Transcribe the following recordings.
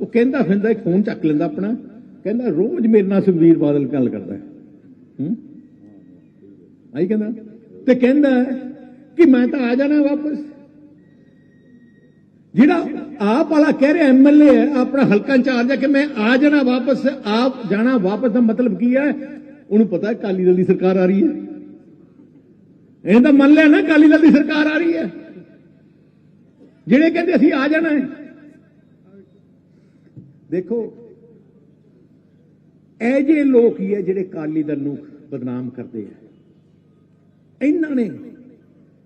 ਉਹ ਕਹਿੰਦਾ ਫਿਰਦਾ, ਇੱਕ ਫੋਨ ਚੱਕ ਲੈਂਦਾ ਆਪਣਾ। ਕਹਿੰਦਾ, ਰੋਜ਼ ਮੇਰੇ ਨਾਲ ਸੁਖਬੀਰ ਬਾਦਲ ਗੱਲ ਕਰਦਾ ਹੂੰ। ਆਈ ਕਹਿੰਦਾ। ਤੇ ਕਹਿੰਦਾ ਕਿ ਮੈਂ ਤਾਂ ਆ ਜਾਣਾ ਵਾਪਸ। ਜਿਹੜਾ ਆਪ ਵਾਲਾ ਕਹਿ ਰਿਹਾ ਐਮਐਲਏ ਹੈ ਆਪਣਾ ਹਲਕਾ ਇੰਚਾਰਜ ਹੈ ਕਿ ਮੈਂ ਆ ਜਾਣਾ ਵਾਪਸ, ਆਪ ਜਾਣਾ ਵਾਪਸ ਦਾ ਮਤਲਬ ਕੀ ਹੈ? ਉਹਨੂੰ ਪਤਾ ਹੈ ਕਾਲੀ ਦਲ ਦੀ ਸਰਕਾਰ ਆ ਰਹੀ ਹੈ। ਇਹ ਤਾਂ ਮੰਨ ਲਿਆ ਨਾ ਕਾਲੀ ਦਲ ਦੀ ਸਰਕਾਰ ਆ ਰਹੀ ਹੈ। ਜਿਹੜੇ ਕਹਿੰਦੇ ਅਸੀਂ ਆ ਜਾਣਾ ਹੈ ਦੇਖੋ, ਇਹ ਜੇ ਲੋਕ ਹੀ ਹੈ ਜਿਹੜੇ ਕਾਲੀ ਦਲ ਨੂੰ ਬਦਨਾਮ ਕਰਦੇ ਆ। ਇਹਨਾਂ ਨੇ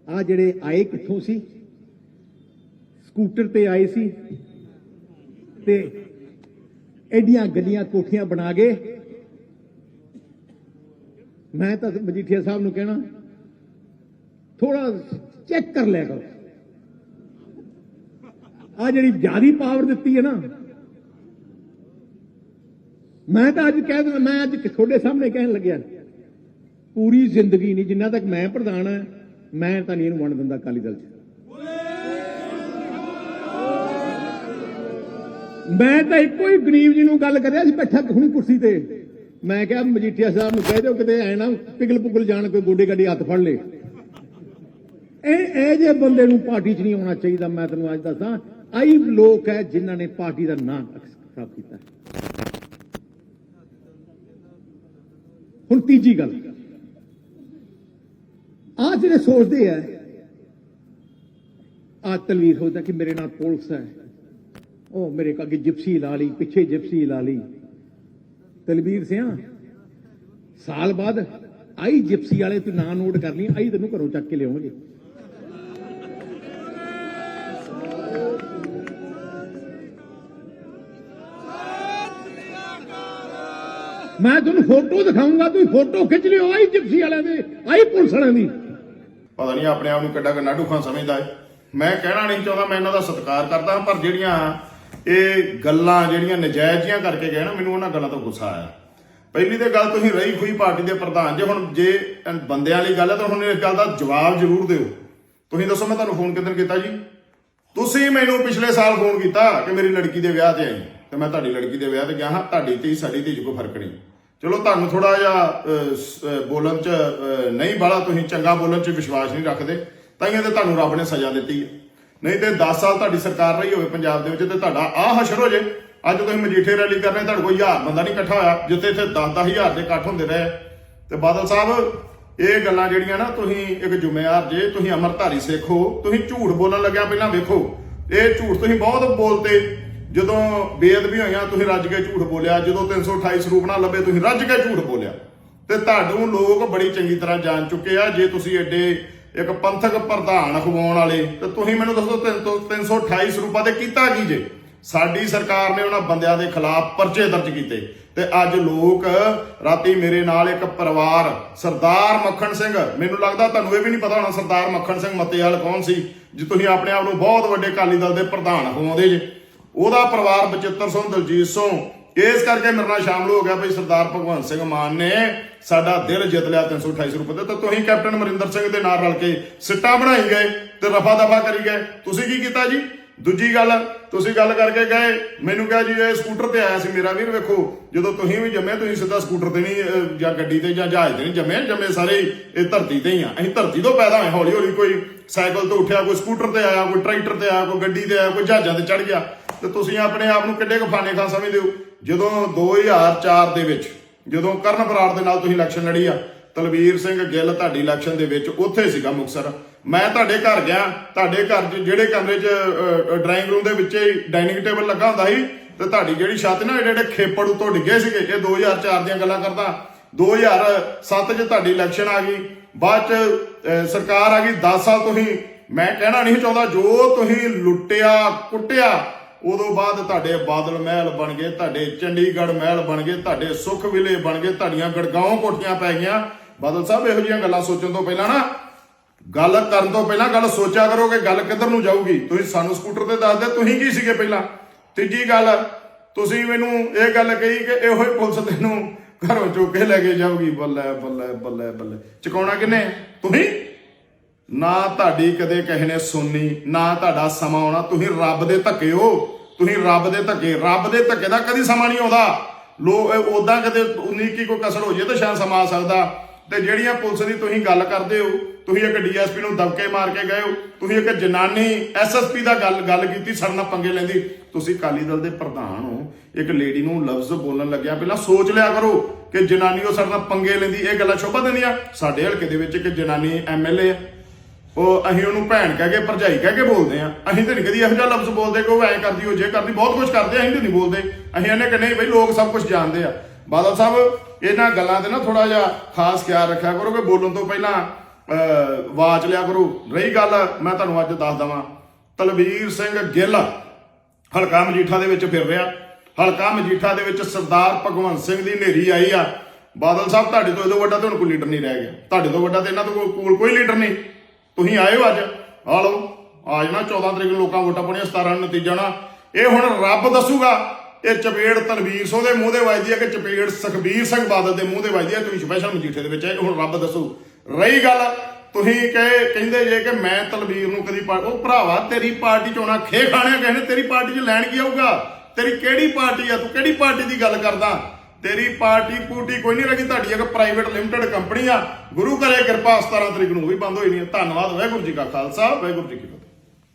ਆ ਜਿਹੜੇ ਆਏ ਕਿੱਥੋਂ ਸੀ? ਸਕੂਟਰ ਤੇ ਆਏ ਸੀ ਤੇ ਐਡੀਆਂ ਗੱਡੀਆਂ, ਕੋਠੀਆਂ ਬਣਾ ਕੇ ਮੈਂ ਤਾਂ ਮਜੀਠੀਆ ਸਾਹਿਬ ਨੂੰ ਕਹਿਣਾ ਥੋੜਾ ਚੈੱਕ ਕਰ ਲਿਆ ਕਰੋ। ਆ ਜਿਹੜੀ ਜਿਆਦੀ ਪਾਵਰ ਦਿੱਤੀ ਹੈ ਨਾ ਮੈਂ ਤਾਂ ਅੱਜ ਕਹਿ ਦਿੰਦਾ, ਮੈਂ ਅੱਜ ਤੁਹਾਡੇ ਸਾਹਮਣੇ ਕਹਿਣ ਲੱਗਿਆ। ਪੂਰੀ ਜ਼ਿੰਦਗੀ ਨਹੀਂ, ਜਿੰਨਾ ਤੱਕ ਮੈਂ ਪ੍ਰਧਾਨ ਹਾਂ, ਮੈਂ ਤਾਂ ਨਹੀਂ ਇਹਨੂੰ ਵੰਡ ਦਿੰਦਾ ਅਕਾਲੀ ਦਲ 'ਚ। ਮੈਂ ਤਾਂ ਇੱਕੋ ਹੀ ਗਰੀਬ ਜੀ ਨੂੰ ਗੱਲ ਕਰਿਆ ਸੀ, ਬੈਠਾ ਹੁਣੀ ਕੁਰਸੀ ਤੇ। ਮੈਂ ਕਿਹਾ, ਮਜੀਠੀਆ ਸਾਹਿਬ ਨੂੰ ਕਹਿ ਦਿਓ, ਕਿਤੇ ਐ ਨਾ ਪਿਗਲ ਪੁਗਲ ਜਾਣ ਕੋਈ ਗੋਡੇ ਗੱਡੀ ਹੱਥ ਫੜ ਲੇ। ਇਹ ਇਹ ਜੇ ਬੰਦੇ ਨੂੰ ਪਾਰਟੀ 'ਚ ਨਹੀਂ ਆਉਣਾ ਚਾਹੀਦਾ, ਮੈਂ ਤੈਨੂੰ ਅੱਜ ਦੱਸਾਂ। ਆਈ ਲੋਕ ਹੈ ਜਿਨ੍ਹਾਂ ਨੇ ਪਾਰਟੀ ਦਾ ਨਾਂ ਖਰਾਬ ਕੀਤਾ। ਹੁਣ ਤੀਜੀ ਗੱਲ। ਆ ਜਿਹੜੇ ਸੋਚਦੇ ਆ ਆ ਤਲਵੀਰ ਹੋਦਾ ਕਿ ਮੇਰੇ ਨਾਲ ਪੁਲਿਸ ਹੈ। ਉਹ ਮੇਰੇ ਅੱਗੇ ਜਿਪਸੀ ਲਾ ਲਈ, ਪਿੱਛੇ ਜਿਪਸੀ ਲਾ ਲਈ। ਤਲਵੀਰ ਸਿਆ, ਸਾਲ ਬਾਅਦ ਆਈ ਜਿਪਸੀ ਵਾਲੇ ਤੂੰ ਨਾਂ ਨੋਟ ਕਰ ਲਈ, ਆਈ ਤੈਨੂੰ ਘਰੋਂ ਚੱਕ ਕੇ ਲਿਆਉਣਗੇ ਮੈਂ ਤੁਹਾਨੂੰ ਫੋਟੋ ਦਿਖਾਉਂਗਾ, ਤੁਸੀਂ ਫੋਟੋ ਖਿੱਚ ਲਿਓ ਆਈ ਜਿਪਸੀ ਵਾਲਿਆਂ ਦੇ ਆਈ ਪੁਲਿਸ ਵਾਲਿਆਂ ਦੀ। ਪਤਾ ਨਹੀਂ ਆਪਣੇ ਆਪ ਨੂੰ ਕਿੱਡਾ ਨਾਡੂ ਖਾਨ ਸਮਝਦਾ ਹੈ ਮੈਂ ਕਹਿਣਾ ਨਹੀਂ ਚਾਹੁੰਦਾ, ਮੈਂ ਇਹਨਾਂ ਦਾ ਸਤਿਕਾਰ ਕਰਦਾ, ਪਰ ਜਿਹੜੀਆਂ ਇਹ ਗੱਲਾਂ, ਜਿਹੜੀਆਂ ਨਜਾਇਜ਼ ਜੀਆਂ ਕਰਕੇ ਗਏ ਨਾ, ਮੈਨੂੰ ਉਹਨਾਂ ਗੱਲਾਂ ਤੋਂ ਗੁੱਸਾ ਆਇਆ। ਪਹਿਲੀ ਤੇ ਗੱਲ, ਤੁਸੀਂ ਰਹੀ ਖੂਈ ਪਾਰਟੀ ਦੇ ਪ੍ਰਧਾਨ ਜੇ, ਹੁਣ ਜੇ ਬੰਦਿਆਂ ਵਾਲੀ ਗੱਲ ਹੈ, ਤਾਂ ਹੁਣ ਇਸ ਗੱਲ ਦਾ ਜਵਾਬ ਜ਼ਰੂਰ ਦਿਓ। ਤੁਸੀਂ ਦੱਸੋ, ਮੈਂ ਤੁਹਾਨੂੰ ਫੋਨ ਕਿੱਦਣ ਕੀਤਾ ਜੀ? ਤੁਸੀਂ ਮੈਨੂੰ ਪਿਛਲੇ ਸਾਲ ਫੋਨ ਕੀਤਾ ਕਿ ਮੇਰੀ ਲੜਕੀ ਦੇ ਵਿਆਹ ਤੇ ਆਈ। ਤੇ ਮੈਂ ਤੁਹਾਡੀ ਲੜਕੀ ਦੇ ਵਿਆਹ ਤੇ ਗਿਆ, ਹਾਂ, ਤੁਹਾਡੀ ਤੇ ਸਾਡੀ ਤੇ ਕੋਈ ਫ਼ਰਕ ਨਹੀਂ। ਚਲੋ ਤੁਹਾਨੂੰ ਥੋੜਾ ਜਿਹਾ ਬੋਲਣ ਚ ਨਹੀਂ ਬਾਲਾ ਤੁਸੀਂ ਚੰਗਾ ਬੋਲਣ ਚ ਵਿਸ਼ਵਾਸ ਨਹੀਂ ਰੱਖਦੇ ਤਾਂ ਹੀ ਤੇ ਤੁਹਾਨੂੰ ਰੱਬ ਨੇ ਸਜ਼ਾ ਦਿੱਤੀ ਹੈ। ਨਹੀਂ ਤੇ 10 ਸਾਲ ਤੁਹਾਡੀ ਸਰਕਾਰ ਰਹੀ ਹੋਵੇ ਪੰਜਾਬ ਦੇ ਵਿੱਚ ਤੇ ਤੁਹਾਡਾ ਆਹ ਹਸ਼ਰ ਹੋ ਜੇ, ਅੱਜ ਤੁਸੀਂ ਮਜੀਠੇ ਰੈਲੀ ਕਰ ਰਹੇ ਤੁਹਾਡੇ ਕੋਈ ਹਜ਼ਾਰ ਬੰਦਾ ਨਹੀਂ ਇਕੱਠਾ ਹੋਇਆ, ਜਿੱਥੇ ਇੱਥੇ 10 ਹਜ਼ਾਰ ਦੇ ਇਕੱਠ ਹੁੰਦੇ ਰਹੇ। ਤੇ ਬਾਦਲ ਸਾਹਿਬ, ਇਹ ਗੱਲਾਂ ਜਿਹੜੀਆਂ ਨਾ, ਤੁਸੀਂ ਇੱਕ ਜ਼ਿੰਮੇਵਾਰ ਜੇ, ਤੁਸੀਂ ਅਮਰਧਾਰੀ ਸਿੱਖ ਹੋ, ਤੁਸੀਂ ਝੂਠ ਬੋਲਣ ਲੱਗਿਆ ਪਹਿਲਾਂ ਵੇਖੋ, ਇਹ ਝੂਠ ਤੁਸੀਂ ਬਹੁਤ ਬੋਲਤੇ। ਜਦੋਂ ਬੇਅਦਬੀ ਹੋਈਆਂ, ਤੁਸੀਂ ਰੱਜ ਕੇ ਝੂਠ ਬੋਲਿਆ। ਜਦੋਂ 328 ਸਰੂਪ ਨਾ ਲੱਭੇ, ਤੁਸੀਂ ਰੱਜ ਕੇ ਝੂਠ ਬੋਲਿਆ। ਤੇ ਤੁਹਾਨੂੰ ਲੋਕ ਬੜੀ ਚੰਗੀ ਤਰ੍ਹਾਂ ਜਾਣ ਚੁੱਕੇ ਆ। ਜੇ ਤੁਸੀਂ ਐਡੇ ਇੱਕ ਪੰਥਕ ਪ੍ਰਧਾਨ ਖਵਾਉਣ ਵਾਲੇ, ਤੇ ਤੁਸੀਂ ਮੈਨੂੰ ਦੱਸੋ 328 ਸਰੂਪਾਂ ਤੇ ਕੀਤਾ ਕੀ ਜੇ? ਸਾਡੀ ਸਰਕਾਰ ਨੇ ਉਹਨਾਂ ਬੰਦਿਆਂ ਦੇ ਖਿਲਾਫ ਪਰਚੇ ਦਰਜ ਕੀਤੇ। ਤੇ ਅੱਜ ਲੋਕ ਰਾਤੀ ਮੇਰੇ ਨਾਲ ਇੱਕ ਪਰਿਵਾਰ, ਸਰਦਾਰ ਮੱਖਣ ਸਿੰਘ, ਮੈਨੂੰ ਲੱਗਦਾ ਤੁਹਾਨੂੰ ਇਹ ਵੀ ਨਹੀਂ ਪਤਾ ਹੋਣਾ ਸਰਦਾਰ ਮੱਖਣ ਸਿੰਘ ਮੱਤੇਵਾਲ ਕੌਣ ਸੀ, ਜੇ ਤੁਸੀਂ ਆਪਣੇ ਆਪ ਨੂੰ ਬਹੁਤ ਵੱਡੇ ਅਕਾਲੀ ਦਲ ਦੇ ਪ੍ਰਧਾਨ ਹੋਵੋਗੇ ਜੇ। ਉਹਦਾ ਪਰਿਵਾਰ ਬਚਿੱਤਰ ਸਿੰਘ ਦਲਜੀਤ ਸਿੰਘ ਇਸ ਕਰਕੇ ਮੇਰੇ ਨਾਲ ਸ਼ਾਮਲ ਹੋ ਗਿਆ ਬਈ ਸਰਦਾਰ ਭਗਵੰਤ ਸਿੰਘ ਮਾਨ ਨੇ ਸਾਡਾ ਦਿਲ ਜਿੱਤ ਲਿਆ 328 ਰੁਪਏ ਤੇ ਤਾਂ ਤੁਸੀਂ ਕੈਪਟਨ ਅਮਰਿੰਦਰ ਸਿੰਘ ਦੇ ਨਾਲ ਰਲ ਕੇ ਸਿੱਟਾ ਬਣਾਈ ਗਏ ਤੇ ਰਫਾ ਦਫਾ ਕਰੀ ਗਏ। ਤੁਸੀਂ ਕੀ ਕੀਤਾ ਜੀ? ਦੂਜੀ ਗੱਲ, ਤੁਸੀਂ ਗੱਲ ਕਰਕੇ ਗਏ। ਮੈਨੂੰ ਕਿਹਾ ਜੀ, ਇਹ ਸਕੂਟਰ ਤੇ ਆਇਆ ਸੀ ਮੇਰਾ ਵੀਰ, ਵੇਖੋ, ਜਦੋਂ ਤੁਸੀਂ ਵੀ ਜੰਮੇ, ਤੁਸੀਂ ਸਿੱਧਾ ਸਕੂਟਰ ਤੇ ਨਹੀਂ ਜਾਂ ਗੱਡੀ ਤੇ ਜਾਂ ਜਹਾਜ਼ ਤੇ ਨਹੀਂ ਜੰਮੇ। ਜੰਮੇ ਸਾਰੇ ਹੀ ਇਹ ਧਰਤੀ ਤੇ ਹੀ ਆ। ਅਸੀਂ ਧਰਤੀ ਤੋਂ ਪੈਦਾ ਹੋਏ ਹੌਲੀ ਹੌਲੀ ਕੋਈ ਸਾਈਕਲ ਤੋਂ ਉੱਠਿਆ, ਕੋਈ ਸਕੂਟਰ ਤੇ ਆਇਆ, ਕੋਈ ਟਰੈਕਟਰ ਤੇ ਆਇਆ, ਕੋਈ ਗੱਡੀ ਤੇ ਆਇਆ, ਕੋਈ ਜਹਾਜ਼ਾਂ ਤੇ ਚੜ ਗਿਆ। ਤੇ ਤੁਸੀਂ ਆਪਣੇ ਆਪ ਨੂੰ ਕਿੱਡੇ ਕੁ ਫਾਨੇ ਖਾਂ ਸਮਝਦੇ ਹੋ? ਜਦੋਂ 2004 ਦੇ ਵਿੱਚ, ਜਦੋਂ ਕਰਨ ਬਰਾੜ ਦੇ ਨਾਲ ਤੁਸੀਂ ਇਲੈਕਸ਼ਨ ਲੜੀ ਆ, ਤਲਵੀਰ ਸਿੰਘ ਗਿੱਲ ਤੁਹਾਡੀ ਇਲੈਕਸ਼ਨ ਦੇ ਵਿੱਚ ਉੱਥੇ ਸੀਗਾ ਮੁਕਸਰ ਮੈਂ ਤੁਹਾਡੇ ਘਰ ਗਿਆ, ਤੁਹਾਡੇ ਘਰ 'ਚ ਜਿਹੜੇ ਕਮਰੇ 'ਚ ਡਰਾਇੰਗ ਰੂਮ ਦੇ ਵਿੱਚ ਹੀ ਡਾਈਨਿੰਗ ਟੇਬਲ ਲੱਗਾ ਹੁੰਦਾ ਸੀ, ਤੇ ਤੁਹਾਡੀ ਜਿਹੜੀ ਛੱਤ ਨਾ ਏਡੇ ਏਡੇ ਖੇਪੜ ਉਤੋਂ ਡਿੱਗੇ ਸੀਗੇ, ਇਹ 2004 ਦੀਆਂ ਗੱਲਾਂ ਕਰਦਾ। 2007 'ਚ ਤੁਹਾਡੀ ਇਲੈਕਸ਼ਨ ਆ ਗਈ, ਬਾਅਦ 'ਚ ਸਰਕਾਰ ਆ ਗਈ 10 ਸਾਲ ਤੁਸੀਂ, ਮੈਂ ਕਹਿਣਾ ਨਹੀਂ ਚਾਹੁੰਦਾ, ਜੋ ਤੁਸੀਂ ਲੁੱਟਿਆ, ਕੁੱਟਿਆ ਉਦੋਂ ਬਾਅਦ ਤੁਹਾਡੇ ਬਾਦਲ ਮਹਿਲ ਬਣ ਗਏ, ਤੁਹਾਡੇ ਚੰਡੀਗੜ੍ਹ ਮਹਿਲ ਬਣ ਗਏ, ਤੁਹਾਡੇ ਸੁਖ ਵਿਲੇ ਬਣ ਗਏ, ਤੁਹਾਡੀਆਂ ਗੜਗਾਉਂ ਕੋਠੀਆਂ ਪੈ ਗਈਆਂ। ਬਾਦਲ ਸਾਹਿਬ, ਇਹੋ ਜਿਹੀਆਂ ਗੱਲਾਂ ਸੋਚਣ ਤੋਂ ਪਹਿਲਾਂ ਨਾ, ਗੱਲ ਕਰਨ ਤੋਂ ਪਹਿਲਾਂ ਗੱਲ ਸੋਚਿਆ ਕਰੋ ਕਿ ਗੱਲ ਕਿੱਧਰ ਨੂੰ ਜਾਊਗੀ? ਤੁਸੀਂ ਸਾਨੂੰ ਸਕੂਟਰ ਤੇ ਦੱਸਦੇ ਤੁਸੀਂ ਕੀ ਸੀਗੇ ਪਹਿਲਾਂ? ਤੀਜੀ ਗੱਲ, ਤੁਸੀਂ ਮੈਨੂੰ ਇਹ ਗੱਲ ਕਹੀ ਕਿ ਇਹੋ ਹੀ ਪੁਲਿਸ ਤੈਨੂੰ ਘਰੋਂ ਚੁੱਕ ਕੇ ਲੈ ਕੇ ਜਾਊਗੀ। ਬੱਲੇ ਬੱਲੇ ਬੱਲੇ ਬੱਲੇ। ਚੁਕਾਉਣਾ ਕਿੰਨੇ? ਤੁਸੀਂ? ਨਾ ਤੁਹਾਡੀ ਕਦੇ ਕਿਸੇ ਨੇ ਸੁਣਨੀ, ਨਾ ਤੁਹਾਡਾ ਸਮਾਂ ਆਉਣਾ। ਤੁਸੀਂ ਰੱਬ ਦੇ ਧੱਕੇ ਹੋ। ਤੁਸੀਂ ਰੱਬ ਦੇ ਧੱਕੇ। ਰੱਬ ਦੇ ਧੱਕੇ ਦਾ ਕਦੀ ਸਮਾਂ ਨਹੀਂ ਆਉਂਦਾ। ਲੋ ਉਦਾਂ ਕਦੇ ਉਨੀ ਕੋਈ ਕਸਰ ਹੋ ਜੇ ਤਾਂ ਸ਼ਾਇਦ ਸਮਾਂ ਆ ਸਕਦਾ। ਤੇ ਜਿਹੜੀਆਂ ਪੁਲਿਸ ਦੀ ਤੁਸੀਂ ਗੱਲ ਕਰਦੇ ਹੋ, ਤੁਸੀਂ ਇੱਕ ਡੀਐਸਪੀ ਨੂੰ ਦਬਕੇ ਮਾਰ ਕੇ ਗਏ ਹੋ, ਤੁਸੀਂ ਇੱਕ ਜਨਾਨੀ ਐਸਐਸਪੀ ਦਾ ਗੱਲ ਗੱਲ ਕੀਤੀ ਸਾਡੇ ਨਾਲ ਪੰਗੇ ਲੈਂਦੀ। ਤੁਸੀਂ ਕਾਲੀ ਦਲ ਦੇ ਪ੍ਰਧਾਨ ਹੋ। ਇੱਕ ਲੇਡੀ ਨੂੰ ਲਫ਼ਜ਼ ਬੋਲਣ ਲੱਗਿਆ। ਪਹਿਲਾਂ ਸੋਚ ਲਿਆ ਕਰੋ ਕਿ ਜਨਾਨੀ ਉਹ ਸਾਡੇ ਨਾਲ ਪੰਗੇ ਲੈਂਦੀ। ਇਹ ਗੱਲਾਂ ਸ਼ੋਭਾ ਦਿੰਦੀਆਂ। ਸਾਡੇ ਹਲਕੇ ਦੇ ਵਿੱਚ ਇੱਕ ਜਨਾਨੀ ਐਮਐਲਏ ਹੈ। ਉਹ ਅਸੀਂ ਉਹਨੂੰ ਭੈਣ ਕਹਿ ਕੇ, ਭਰਜਾਈ ਕਹਿ ਕੇ ਬੋਲਦੇ ਆ ਅਸੀਂ ਤਾਂ ਨਹੀਂ ਕਦੀ ਇਹੋ ਜਿਹਾ ਲਫ਼ਜ਼ ਬੋਲਦੇ ਕਿ ਉਹ ਐਂ ਕਰਦੀ, ਉਹ ਜੇ ਕਰਦੀ, ਬਹੁਤ ਕੁਝ ਕਰਦੇ ਅਸੀਂ ਤਾਂ ਨਹੀਂ ਬੋਲਦੇ। ਅਸੀਂ ਇਹਨੇ ਕਿ ਨਹੀਂ ਬਈ ਲੋਕ ਸਭ ਕੁਝ ਜਾਣਦੇ ਆ। ਬਾਦਲ ਸਾਹਿਬ, ਇਹਨਾਂ ਗੱਲਾਂ ਤੇ ਨਾ ਥੋੜਾ ਜਿਹਾ ਖਾਸ ਖਿਆਲ ਰੱਖਿਆ ਕਰੋ ਕਿ ਬੋਲਣ ਤੋਂ ਪਹਿਲਾਂ ਵਾਚ ਲਿਆ ਕਰੋ। ਰਹੀ ਗੱਲ, ਮੈਂ ਤੁਹਾਨੂੰ ਅੱਜ ਦੱਸ ਦਵਾਂ। ਤਲਵੀਰ ਸਿੰਘ ਗਿੱਲ ਹਲਕਾ ਮਜੀਠਾ ਦੇ ਵਿੱਚ ਫਿਰ ਰਿਹਾ। ਹਲਕਾ ਮਜੀਠਾ ਦੇ ਵਿੱਚ ਸਰਦਾਰ ਭਗਵੰਤ ਸਿੰਘ ਦੀ ਨੇਰੀ ਆਈ ਆ। ਬਾਦਲ ਸਾਹਿਬ, ਤੁਹਾਡੇ ਤੋਂ ਇਹਦੋਂ ਵੱਡਾ ਤੁਹਾਨੂੰ ਕੋਈ ਲੀਡਰ ਨਹੀਂ ਰਹਿ ਗਿਆ। ਤੁਹਾਡੇ ਤੋਂ ਵੱਡਾ ਤੇ ਇਹਨਾਂ ਤੋਂ ਕੋਲ ਕੋਲ ਕੋਈ ਲੀਡਰ ਨਹੀਂ। ਤੁਸੀਂ ਆਏ ਹੋ ਅੱਜ। ਆ ਲਓ, ਆ ਜਾਣਾ 14 ਤਰੀਕ ਨੂੰ ਲੋਕਾਂ ਵੋਟਾਂ ਪਾਉਣੀਆਂ 17 ਨੂੰ ਨਤੀਜਾ ਨਾ ਇਹ ਹੁਣ ਰੱਬ ਦੱਸੂਗਾ, ਇਹ ਚਪੇੜ ਤਲਵੀਰ ਸੋ ਦੇ ਮੂੰਹ ਦੇ ਵੱਜਦੀ ਹੈ ਕਿ ਚਪੇੜ ਸੁਖਬੀਰ ਸਿੰਘ ਬਾਦਲ ਦੇ ਮੂੰਹ ਦੇ ਵੱਜਦੀ ਹੈ ਤੁਸੀਂ ਸਪੈਸ਼ਲ ਮਜੀਠੇ ਦੇ ਵਿੱਚ ਹੈ ਇਹ ਹੁਣ ਰੱਬ ਦੱਸੂ। ਰਹੀ ਗੱਲ, ਤੁਸੀਂ ਕਹੇ, ਕਹਿੰਦੇ ਜੇ ਕਿ ਮੈਂ ਤਲਵੀਰ ਨੂੰ ਕਦੀ ਉਹ ਭਰਾਵਾ, ਤੇਰੀ ਪਾਰਟੀ ਚੋਂ ਨਾ ਖੇ ਖਾਣਿਆ ਕਿਸੇ ਨੇ ਤੇਰੀ ਪਾਰਟੀ 'ਚ ਲੈਣ ਕੀ ਆਊਗਾ? ਤੇਰੀ ਕਿਹੜੀ ਪਾਰਟੀ ਆ? ਤੂੰ ਕਿਹੜੀ ਪਾਰਟੀ ਦੀ ਗੱਲ ਕਰਦਾ? ਤੇਰੀ ਪਾਰਟੀ ਪੂਟੀ ਕੋਈ ਨਹੀਂ ਰਹੀ ਤੁਹਾਡੀ ਇੱਕ ਪ੍ਰਾਈਵੇਟ ਲਿਮਟਿਡ ਕੰਪਨੀ ਆ ਗੁਰੂ ਕਰੇ ਕਿਰਪਾ 17 ਤਰੀਕ ਨੂੰ ਉਹ ਵੀ ਬੰਦ ਹੋਈ ਨਹੀਂ ਧੰਨਵਾਦ, ਵਾਹਿਗੁਰੂ ਜੀ ਕਾ ਖਾਲਸਾ, ਵਾਹਿਗੁਰੂ ਜੀ ਕੀ